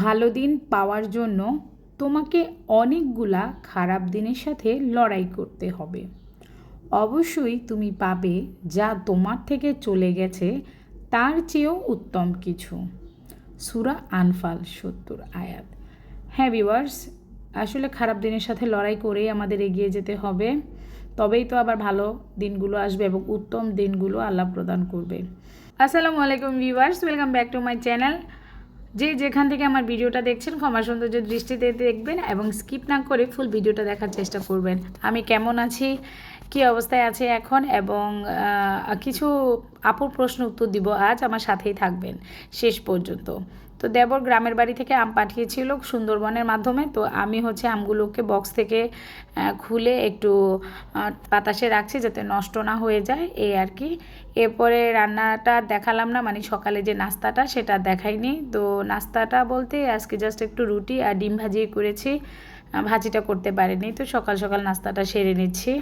ভালো দিন পাওয়ার জন্য তোমাকে অনেকগুলা খারাপ দিনের সাথে লড়াই করতে হবে। অবশ্যই তুমি পাবে যা তোমার থেকে চলে গেছে, তার চেয়েও উত্তম কিছু। সুরা আনফাল, সত্তর আয়াত। হ্যাঁ ভিউয়ার্স আসলে খারাপ দিনের সাথে লড়াই করেই আমাদের এগিয়ে যেতে হবে। তবেই তো আবার ভালো দিনগুলো আসবে এবং উত্তম দিনগুলো আল্লাহ প্রদান করবে। আসসালামু আলাইকুম viewers welcome back to my channel যে যেখান থেকে আমার ভিডিওটা দেখছেন, ক্ষমা সৌন্দর্য দৃষ্টিতে দেখবেন এবং স্কিপ না করে ফুল ভিডিওটা দেখার চেষ্টা করবেন। আমি কেমন আছি? কি অবস্থায় আছে এখন? এবং কিছু আপুর প্রশ্ন উত্তর দিব। আজ আমার সাথেই থাকবেন। শেষ পর্যন্ত। তো দেবর গ্রামের বাড়ি থেকে আম পাঠিয়েছিল সুন্দরবনের মাধ্যমে। তো আমি হচ্ছে আমগুলোকে বক্স থেকে খুলে একটু বাতাসে রাখছি যাতে নষ্ট না হয়ে যায় এই আর কি। এরপরে রান্নাটা দেখালাম না মানে সকালে যে নাস্তাটা সেটা দেখাইনি। তো নাস্তাটা বলতে আজকে জাস্ট একটু রুটি আর ডিম ভাজি করেছি ভাজিটা করতে পারিনি। তো সকাল সকাল নাস্তাটা সেরে নিচ্ছি।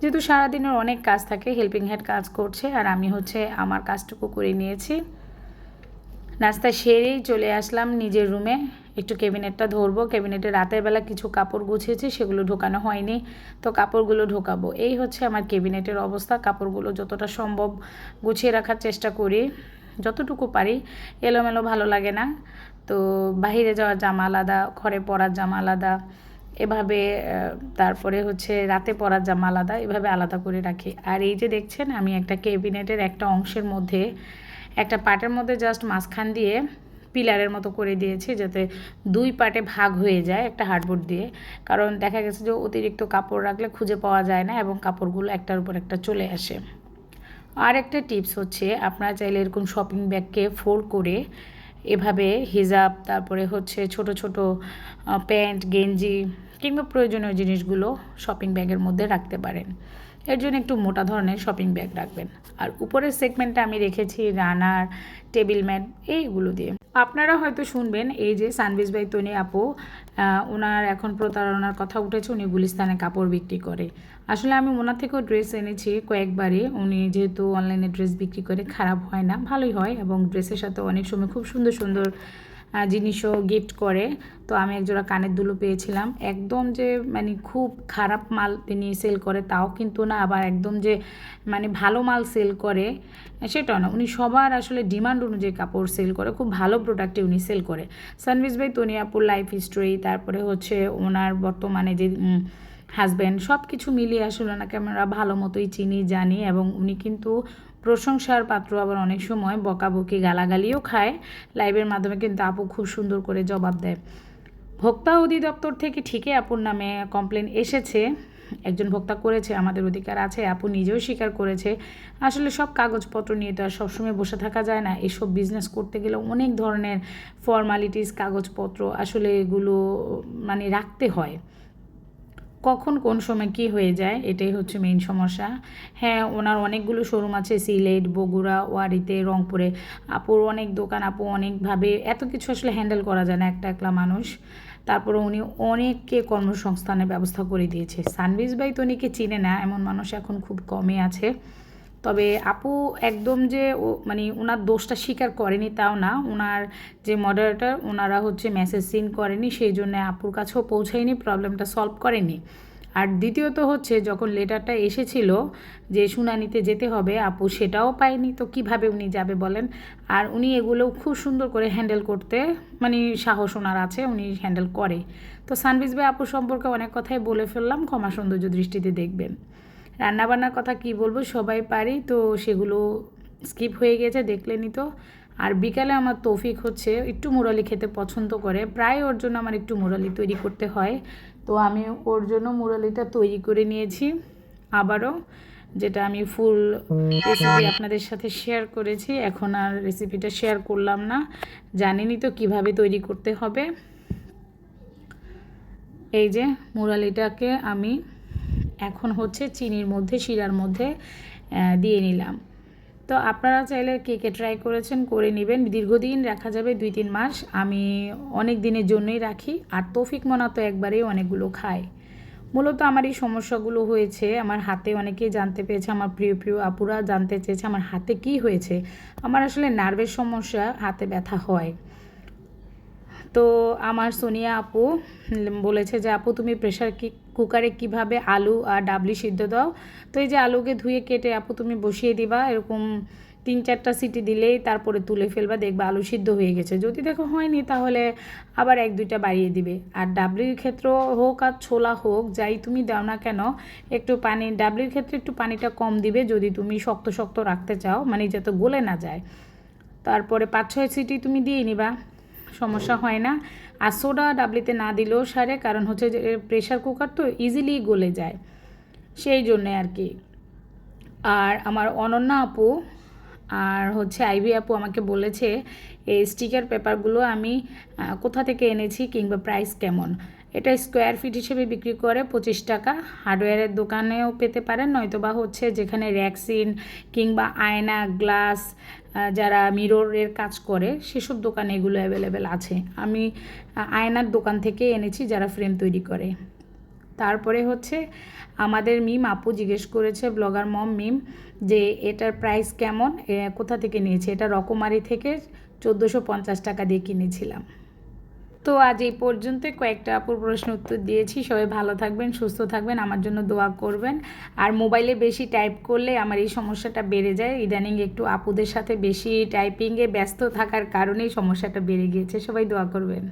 যেহেতু সারাদিনের অনেক কাজ থাকে হেল্পিং হ্যান্ড কাজ করছে, আর আমি হচ্ছে আমার কাজটুকু করে নিয়েছি। নাস্তা সেরেই চলে আসলাম নিজের রুমে। একটু ক্যাবিনেটটা ধরবো। ক্যাবিনেটে রাতের বেলা কিছু কাপড় গুছিয়েছি, সেগুলো ঢোকানো হয়নি। তো কাপড়গুলো ঢোকাবো। এই হচ্ছে আমার ক্যাবিনেটের অবস্থা। কাপড়গুলো যতটা সম্ভব গুছিয়ে রাখার চেষ্টা করি। যতটুকু পারি, এলোমেলো ভালো লাগে না। তো বাইরে যাওয়ার জামা আলাদা, ঘরে পরার জামা আলাদা, এভাবে তারপরে হচ্ছে রাতে পরার জামা আলাদা, এভাবে আলাদা করে রাখি। আর এই যে দেখছেন, আমি একটা ক্যাবিনেটের একটা অংশের মধ্যে একটা পার্টের মধ্যে জাস্ট মাঝখান দিয়ে পিলারের মতো করে দিয়েছি যাতে দুই পার্টে ভাগ হয়ে যায় একটা হার্ডবোর্ড দিয়ে। কারণ দেখা গেছে যে অতিরিক্ত কাপড় রাখলে খুঁজে পাওয়া যায় না এবং কাপড়গুলো একটার উপর একটা চলে আসে। আর একটা টিপস হচ্ছে, আপনারা চাইলে এরকম শপিং ব্যাগকে ফোল্ড করে এভাবে হিজাব, তারপরে হচ্ছে ছোট ছোট প্যান্ট, গেঞ্জি কিংবা প্রয়োজনীয় জিনিসগুলো শপিং ব্যাগের মধ্যে রাখতে পারেন। এর জন্য একটু মোটা ধরনের শপিং ব্যাগ রাখবেন। আর উপরের সেগমেন্টটা আমি রেখেছি রানার টেবিল ম্যাট এইগুলো দিয়ে। আপনারা হয়তো শুনবেন, এই যে সানভিজ বাই তনি আপু ওনার এখন প্রতারণার কথা উঠেছে, উনি গুলিস্তানে কাপড় বিক্রি করে। আসলে আমি ওনার থেকেও ড্রেস এনেছি কয়েকবারই। উনি যেহেতু অনলাইনে ড্রেস বিক্রি করে, খারাপ হয় না, ভালোই হয় এবং ড্রেসের সাথে অনেক সময় খুব সুন্দর সুন্দর জিনিসও গিফট করে। তো আমি একজোড়া কানের দুলো পেয়েছিলাম। একদম যে মানে খুব খারাপ মাল তিনি সেল করে, তাও কিন্তু না। আবার একদম যে মানে ভালো মাল সেল করে সেটাও না। উনি সবার আসলে ডিমান্ড অনুযায়ী কাপড় সেল করে, খুব ভালো প্রোডাক্টে উনি সেল করে। সানভিজ ভাই, তনিয়াপুর লাইফ হিস্টোরি তারপরে হচ্ছে ওনার বর্তমানে যে হাজব্যান্ড সব কিছু মিলিয়ে আসলে ওনাকে আমরা ভালো মতোই চিনি, জানি। এবং উনি কিন্তু প্রশংসার পাত্র আবার অনেক সময় বকাবকি গালাগালিও খায়। লাইভের মাধ্যমে কিন্তু আপু খুব সুন্দর করে জবাব দেয়। ভোক্তা অধিদপ্তর থেকে ঠিকই আপুর নামে কমপ্লেন এসেছে। একজন ভোক্তা করেছে, আমাদের অধিকার আছে, আপু নিজেও স্বীকার করেছে। আসলে সব কাগজপত্র নিয়ে তো আর সবসময় বসে থাকা যায় না। এসব বিজনেস করতে গেলে অনেক ধরনের ফর্মালিটিস কাগজপত্র আসলে এগুলো মানে রাখতে হয়। কখন কোন সময় কি হয়ে যায়, এটাই হচ্ছে মেইন সমস্যা। হ্যাঁ ওনার অনেকগুলো শোরুম আছে, সিলেট, বগুড়া, ওয়ারিতে, রংপুরে। আপুর অনেক দোকান, আপু অনেকভাবে এত কিছু আসলে হ্যান্ডেল করা যায় না, একটা একলা মানুষ। তারপরে উনি অনেককে কর্মসংস্থানের ব্যবস্থা করে দিয়েছে। সানভিজ ভাই তো উনিকে চিনে না, এমন মানুষ এখন খুব কমই আছে। তবে আপু একদম যে ও মানে ওনার দোষটা স্বীকার করেনি তাও না। ওনার যে মডারেটর ওনারা হচ্ছে মেসেজ সিন করেনি, সেই জন্য আপুর কাছেও পৌঁছায়নি প্রবলেমটা সলভ করেনি। আর দ্বিতীয়ত হচ্ছে, যখন লেটারটা এসেছিল যে শুনানিতে যেতে হবে, আপু সেটাও পায়নি। তো কীভাবে উনি যাবে বলেন? আর উনি এগুলো খুব সুন্দর করে হ্যান্ডেল করতে মানে সাহস ওনার আছে, উনি হ্যান্ডেল করে। তো সানভিজ ভাই, আপু সম্পর্কে অনেক কথাই বলে ফেললাম, ক্ষমা সৌন্দর্য দৃষ্টিতে দেখবেন। রান্নাবান্নার কথা কি বলব? সবাই পারি, তো সেগুলো স্কিপ হয়ে গেছে দেখলেনি তো। আর বিকালে আমার তৌফিক হচ্ছে, একটু মুরালি খেতে পছন্দ করে। প্রায় ওর জন্য আমার একটু মুরালি তৈরি করতে হয়। তো আমি ওর জন্য মুরালিটা তৈরি করে নিয়েছি আবারও, যেটা আমি ফুল রেসিপি আপনাদের সাথে শেয়ার করেছি। এখন আর রেসিপিটা শেয়ার করলাম না। জানিনি তো কীভাবে তৈরি করতে হবে। এই যে মুরালিটাকে আমি এখন হচ্ছে চিনির মধ্যে, শিরার মধ্যে দিয়ে নিলাম। তো আপনারা চাইলে কে কে ট্রাই করেছেন করে নেবেন। দীর্ঘদিন রাখা যাবে দুই তিন মাস। আমি অনেক দিনের জন্যই রাখি। আর তৌফিক মনা তো একবারেই অনেকগুলো খায় মূলত আমার এই সমস্যাগুলো হয়েছে। আমার হাতে অনেকেই জানতে পেরেছে, আমার প্রিয় প্রিয় আপুরা জানতে চেয়েছে আমার হাতে কি হয়েছে। আমার আসলে নার্ভের সমস্যা, হাতে ব্যথা হয়। তো আমার সোনিয়া আপু বলেছে যে, আপু, তুমি প্রেশার কুকারে কীভাবে আলু আর ডাবলি সিদ্ধ দাও? তো এই যে আলুকে ধুয়ে কেটে আপু তুমি বসিয়ে দিবা, এরকম তিন চারটা সিটি দিলেই তারপরে তুলে ফেলবা, দেখবা আলু সিদ্ধ হয়ে গেছে। যদি দেখো হয়নি, তাহলে আবার এক দুইটা বাড়িয়ে দিবে। আর ডাবলির ক্ষেত্র হোক আর ছোলা হোক, যাই তুমি দাও না কেন, একটু পানি, ডাবলির ক্ষেত্রে একটু পানিটা কম দিবে যদি তুমি শক্ত শক্ত রাখতে চাও মানে যাতে গলে না যায়। তারপরে পাঁচ ছয় সিটি তুমি দিয়ে নিবা। সমস্যা হয় না। আর সোডা ডাবলিতে না দিলেও সারে, কারণ হচ্ছে যে প্রেশার কুকার তো ইজিলি গলে যায়। সেই জন্যে আর কি। আর আমার অনন্যা আপু, আর হচ্ছে আইভি আপু আমাকে বলেছে, এই স্টিকার পেপারগুলো আমি কোথা থেকে এনেছি কিংবা প্রাইস কেমন? এটা স্কোয়ার ফিট হিসেবে বিক্রি করে পঁচিশ টাকা। হার্ডওয়্যারের দোকানেও পেতে পারেন, নয়তো বা হচ্ছে যেখানে র্যাক্সিন কিংবা আয়না গ্লাস যারা মিররের কাজ করে, সেসব দোকানে এগুলো অ্যাভেলেবেল আছে। আমি আয়নার দোকান থেকে এনেছি যারা ফ্রেম তৈরি করে। তারপরে হচ্ছে আমাদের মিম আপু জিজ্ঞেস করেছে ব্লগার মম মিম যে এটার প্রাইস কেমন? কোথা থেকে নিয়েছে? এটা রকমারি থেকে চোদ্দোশো পঞ্চাশ টাকা দিয়ে কিনেছিলাম। তো আজ এই পর্যন্ত কয়েকটা আপুর প্রশ্ন উত্তর দিয়েছি। সবাই ভালো থাকবেন, সুস্থ থাকবেন, আমার জন্য দোয়া করবেন। আর মোবাইলে বেশি টাইপ করলে আমার এই সমস্যাটা বেড়ে যায়। ইদানিং একটু আপুদের সাথে বেশি টাইপিংয়ে ব্যস্ত থাকার কারণেই সমস্যাটা বেড়ে গিয়েছে। সবাই দোয়া করবেন।